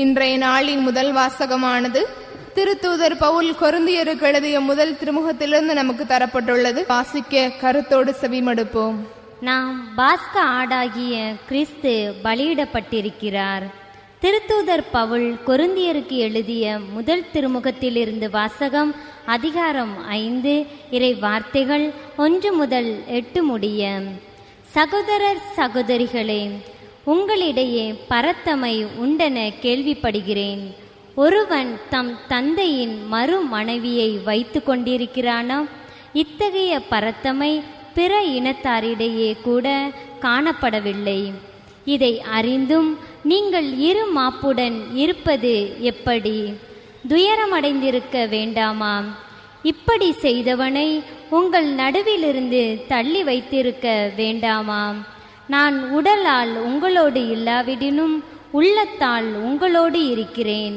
இன்றைய நாளின் முதல் வாசகமானது திருத்தூதர் பவுல் கொருந்தியருக்கு எழுதிய முதல் திருமுகத்திலிருந்து நமக்கு தரப்பட்டுள்ளது. வாசிக்க கருத்தோடு செவிமடுப்போம். நாம் பாஸ்க ஆடாகிய கிறிஸ்து பலியிடப்பட்டிருக்கிறார். திருத்தூதர் பவுல் கொருந்தியருக்கு எழுதிய முதல் திருமுகத்திலிருந்து வாசகம் அதிகாரம் ஐந்து இறை வார்த்தைகள் ஒன்று முதல் எட்டு முடிய சகோதரர் சகோதரிகளே உங்களிடையே பரத்தமை உண்டென கேள்விப்படுகிறேன். ஒருவன் தம் தந்தையின் மறு மனைவியை வைத்து கொண்டிருக்கிறானா? இத்தகைய பரத்தமை பிற இனத்தாரிடையே கூட காணப்படவில்லை. இதை அறிந்தும் நீங்கள் இரு மாப்புடன் இருப்பது எப்படி? துயரமடைந்திருக்க வேண்டாமா? இப்படி செய்தவனை உங்கள் நடுவிலிருந்து தள்ளி வைத்திருக்க வேண்டாமாம் நான் உடலால் உங்களோடு இல்லாவிடினும் உள்ளத்தால் உங்களோடு இருக்கிறேன்.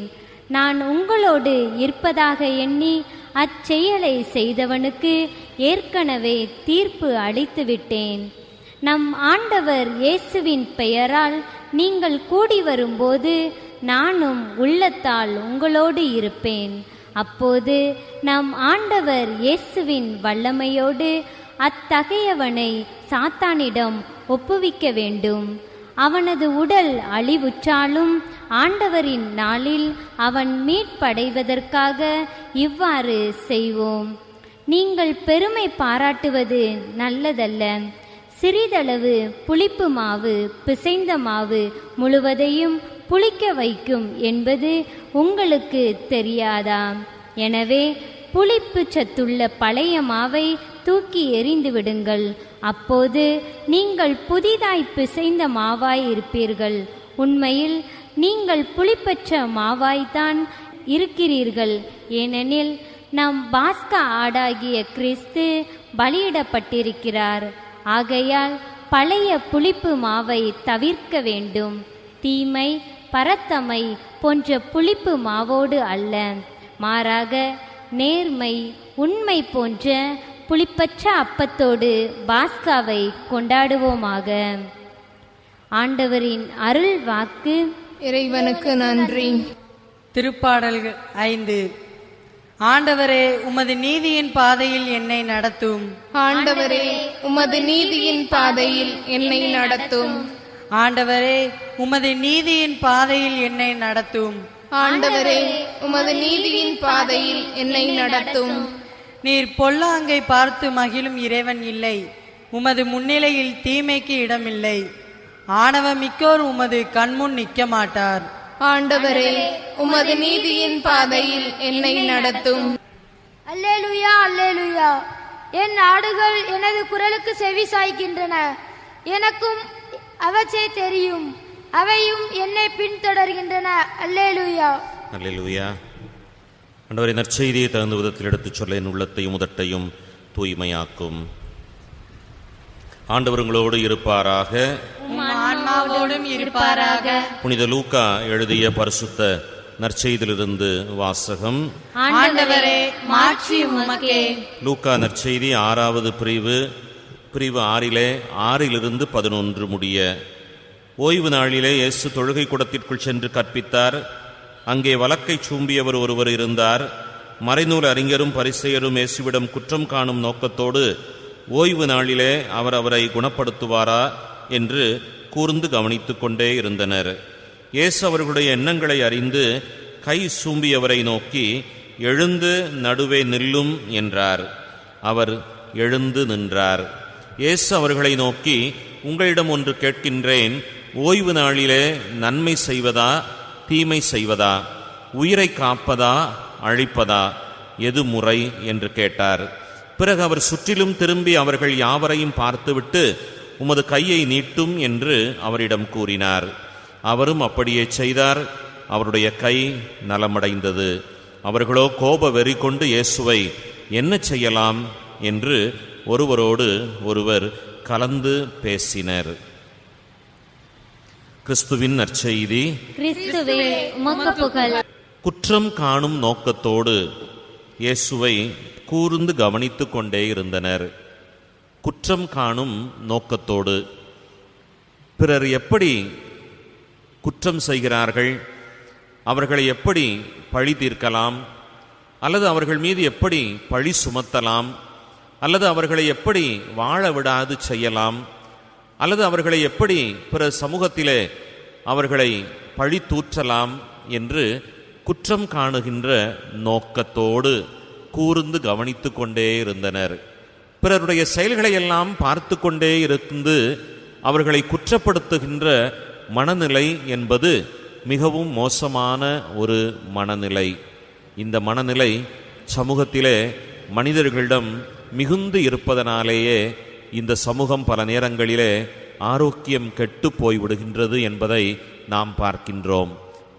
நான் உங்களோடு இருப்பதாக எண்ணி அச்செயலை செய்தவனுக்கு ஏற்கனவே தீர்ப்பு அளித்து விட்டேன் நம் ஆண்டவர் இயேசுவின் பெயரால் நீங்கள் கூடி வரும்போது நானும் உள்ளத்தால் உங்களோடு இருப்பேன். அப்போது நம் ஆண்டவர் இயேசுவின் வல்லமையோடு அத்தகையவனை சாத்தானிடம் ஒப்புவிக்க வேண்டும். அவனது உடல் அழிவுற்றாலும் ஆண்டவரின் நாளில் அவன் மீட்படைவதற்காக இவ்வாறு செய்வோம். நீங்கள் பெருமை பாராட்டுவது நல்லதல்ல. சிறிதளவு புளிப்பு மாவு பிசைந்த மாவு முழுவதையும் புளிக்க வைக்கும் என்பது உங்களுக்கு தெரியாதா எனவே புளிப்பு சத்துள்ள பழைய மாவை தூக்கி எறிந்து விடுங்கள். அப்போது நீங்கள் புதிதாய் பிசைந்த மாவாய் இருப்பீர்கள். உண்மையில் நீங்கள் புளிப்பற்ற மாவாய்தான் இருக்கிறீர்கள். ஏனெனில் நம் பாஸ்கா ஆடாகிய கிறிஸ்து பலியிடப்பட்டிருக்கிறார். ஆகையால் பழைய புளிப்பு மாவை தவிர்க்க வேண்டும். தீமை பரத்தமை போன்ற புளிப்பு மாவோடு அல்ல. மாறாக நேர்மை உண்மை போன்ற புளிப்பற்ற அப்பத்தோடு பாஸ்காவை கொண்டாடுவோமாக. ஆண்டவரின் அருள் வாக்கு. இறைவனுக்கு நன்றி. திருப்பாடல்கள் ஐந்து. ஆண்டவரே உமது நீதியின் பாதையில் என்னை நடத்தும். ஆண்டவரே உமது நீதியின் பாதையில் என்னை நடத்தும். ஆண்டவரே உமது நீதியின் பாதையில் என்னை நடத்தும். ஆண்டவரே உமது நீதியின் பாதையில் என்னை நடத்தும். நீர் பொல்லாங்கை பார்த்து மகிழும் இறைவன் இல்லை. உமது முன்னிலையில் தீமைக்கு இடமில்லை. ஆணவமிக்கோர் உமது கண்முன் நிற்க மாட்டார் ஆண்டவரே உமது நீதியின் பாதையில் என்னை நடத்தும். அல்லேலுயா அல்லேலுயா. என் ஆடுகள் எனது குரலுக்கு செவி சாய்க்கின்றன. எனக்கும் அவற்றை தெரியும். அவையும் என்னை பின்தொடர்கின்றன. அல்லேலுயா. அல்லேலூயா. ஆண்டவரை நற்செய்தியை தகுந்த விதத்தில் எடுத்துச் சொல்ல என் உள்ளத்தையும் உதட்டையும் தூய்மையாக்கும். ஆண்டவர் உங்களோடு இருப்பாராக. இருப்பாராக. புனித லூக்கா எழுதிய பரிசுத்த நற்செய்தியிலிருந்து வாசகம். லூக்கா நற்செய்தி ஆறாவது பிரிவு பிரிவு ஆறிலே ஆறிலிருந்து பதினொன்று முடிய. ஓய்வு நாளிலே இயேசு தொழுகை கூடத்திற்குள் சென்று கற்பித்தார். அங்கே வழக்கை சூம்பியவர் ஒருவர் இருந்தார். மறைநூல் அறிஞரும் பரிசெயரும் இயேசுவிடம் குற்றம் காணும் நோக்கத்தோடு ஓய்வு நாளிலே அவர் அவரை குணப்படுத்துவாரா என்று கூர்ந்து கவனித்து கொண்டே இருந்தனர். இயேசு அவர்களுடைய எண்ணங்களை அறிந்து கை சூம்பியவரை நோக்கி எழுந்து நடுவே நில்லும் என்றார். அவர் எழுந்து நின்றார். இயேசு அவர்களை நோக்கி உங்களிடம் ஒன்று கேட்கின்றேன். ஓய்வு நாளிலே நன்மை செய்வதா? தீமை செய்வதா? உயிரை காப்பதா? அழிப்பதா? எது முறை? என்று கேட்டார். பிறகு அவர் சுற்றிலும் திரும்பி அவர்கள் யாவரையும் பார்த்துவிட்டு உமது கையை நீட்டும் என்று அவரிடம் கூறினார். அவரும் அப்படியே செய்தார். அவருடைய கை நலமடைந்தது. அவர்களோ கோப வெறி கொண்டு இயேசுவை என்ன செய்யலாம்? என்று ஒருவரோடு ஒருவர் கலந்து பேசினர். கிறிஸ்துவின் நற்செய்தி. குற்றம் காணும் நோக்கத்தோடு இயேசுவை கூர்ந்து கவனித்துக் கொண்டே இருந்தனர். குற்றம் காணும் நோக்கத்தோடு. பிறர் எப்படி குற்றம் செய்கிறார்கள்? அவர்களை எப்படி பழி தீர்க்கலாம்? அல்லது அவர்கள் மீது எப்படி பழி சுமத்தலாம்? அல்லது அவர்களை எப்படி வாழ விடாது செய்யலாம்? அல்லது அவர்களை எப்படி பிற சமூகத்திலே அவர்களை பழி தூற்றலாம் என்று குற்றம் காணுகின்ற நோக்கத்தோடு கூர்ந்து கவனித்து கொண்டே இருந்தனர். பிறருடைய செயல்களை எல்லாம் பார்த்து கொண்டே இருந்து அவர்களை குற்றப்படுத்துகின்ற மனநிலை என்பது மிகவும் மோசமான ஒரு மனநிலை. இந்த மனநிலை சமூகத்திலே மனிதர்களிடம் மிகுந்து இருப்பதனாலேயே இந்த சமூகம் பல நேரங்களிலே ஆரோக்கியம் கெட்டு போய்விடுகின்றது என்பதை நாம் பார்க்கின்றோம்.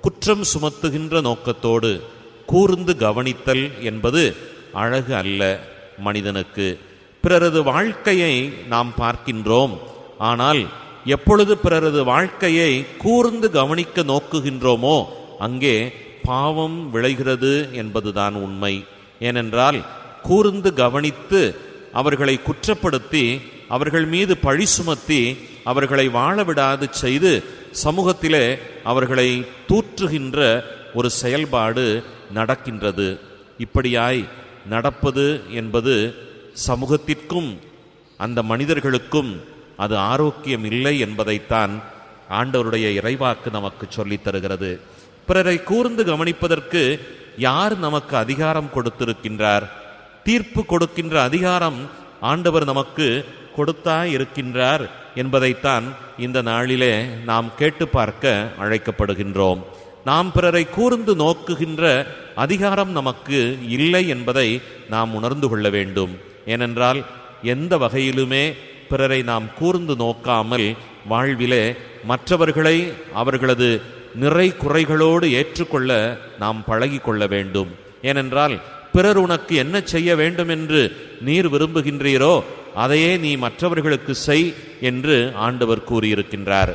குற்றம் சுமத்துகின்ற நோக்கத்தோடு கூர்ந்து கவனித்தல் என்பது அழகு அல்ல மனிதனுக்கு. பிறரது வாழ்க்கையை நாம் பார்க்கின்றோம். ஆனால் எப்பொழுது பிறரது வாழ்க்கையை கூர்ந்து கவனிக்க நோக்குகின்றோமோ அங்கே பாவம் விளைகிறது என்பதுதான் உண்மை. ஏனென்றால் கூர்ந்து கவனித்து அவர்களை குற்றப்படுத்தி அவர்கள் மீது பழி சுமத்தி அவர்களை வாழ விடாது செய்து சமூகத்திலே அவர்களை தூற்றுகின்ற ஒரு செயல்பாடு நடக்கின்றது. இப்படியாய் நடப்பது என்பது சமூகத்திற்கும் அந்த மனிதர்களுக்கும் அது ஆரோக்கியம் இல்லை என்பதைத்தான் ஆண்டவருடைய இறைவாக்கு நமக்கு சொல்லித் தருகிறது. பிறரை கூர்ந்து கவனிப்பதற்கு யார் நமக்கு அதிகாரம் கொடுத்திருக்கின்றார்? தீர்ப்பு கொடுக்கின்ற அதிகாரம் ஆண்டவர் நமக்கு கொடுத்தா இருக்கின்றார் என்பதைத்தான் இந்த நாளிலே நாம் கேட்டு பார்க்க அழைக்கப்படுகின்றோம். நாம் பிறரை கூர்ந்து நோக்குகின்ற அதிகாரம் நமக்கு இல்லை என்பதை நாம் உணர்ந்து கொள்ள வேண்டும். ஏனென்றால் எந்த வகையிலுமே பிறரை நாம் கூர்ந்து நோக்காமல் வாழ்விலே மற்றவர்களை அவர்களது நிறை குறைகளோடு ஏற்றுக்கொள்ள நாம் பழகி கொள்ள வேண்டும். ஏனென்றால் பிறர் உனக்கு என்ன செய்ய வேண்டும் என்று நீர் விரும்புகின்றீரோ அதையே நீ மற்றவர்களுக்கு செய் என்று ஆண்டவர் கூறியிருக்கின்றார்.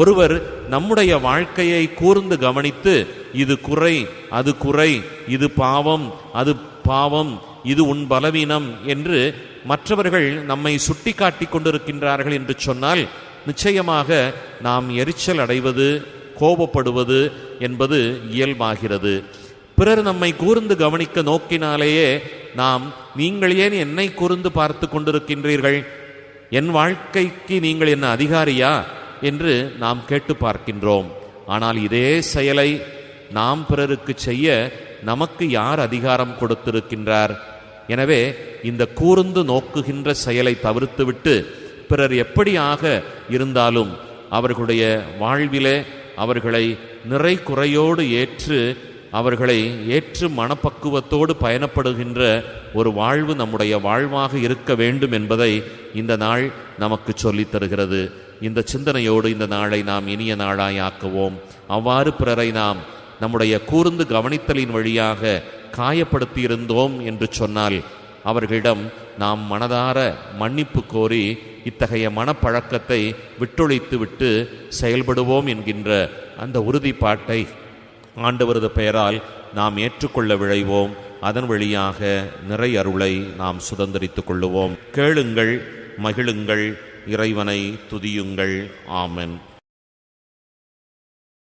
ஒருவர் நம்முடைய வாழ்க்கையை கூர்ந்து கவனித்து இது குறை அது குறை இது பாவம் அது பாவம் இது உன் பலவீனம் என்று மற்றவர்கள் நம்மை சுட்டிக்காட்டி கொண்டிருக்கின்றார்கள் என்று சொன்னால் நிச்சயமாக நாம் எரிச்சல் அடைவது கோபப்படுவது என்பது இயல்பாகிறது. பிறர் நம்மை கூர்ந்து கவனிக்க நோக்கினாலேயே நாம் நீங்கள் ஏன் என்னை கூர்ந்து பார்த்து கொண்டிருக்கின்றீர்கள்? என் வாழ்க்கைக்கு நீங்கள் என்ன அதிகாரியா? என்று நாம் கேட்டு பார்க்கின்றோம். ஆனால் இதே செயலை நாம் பிறருக்கு செய்ய நமக்கு யார் அதிகாரம் கொடுத்திருக்கின்றார்? எனவே இந்த கூர்ந்து நோக்குகின்ற செயலை தவிர்த்துவிட்டு பிறர் எப்படியாக இருந்தாலும் அவர்களுடைய வாழ்விலே அவர்களை நிறை குறையோடு ஏற்று அவர்களை ஏற்று மனப்பக்குவத்தோடு பயணப்படுகின்ற ஒரு வாழ்வு நம்முடைய வாழ்வாக இருக்க வேண்டும் என்பதை இந்த நாள் நமக்கு சொல்லித் தருகிறது. இந்த சிந்தனையோடு இந்த நாளை நாம் இனிய நாளாய் ஆக்குவோம். அவ்வாறு பிறரை நாம் நம்முடைய கூர்ந்து கவனித்தலின் வழியாக காயப்படுத்தியிருந்தோம் என்று சொன்னால் அவர்களிடம் நாம் மனதார மன்னிப்பு கோரி இத்தகைய மனப்பழக்கத்தை விட்டொழித்து விட்டு செயல்படுவோம் என்கின்ற அந்த உறுதிப்பாட்டை ஆண்டவரது பெயரால் நாம் ஏற்றுக்கொள்ள விழைவோம். அதன் வழியாக நிறை அருளை நாம் சுதந்திரித்துக் கொள்ளுவோம். கேளுங்கள் மகிழுங்கள் இறைவனை துதியுங்கள். ஆமென்.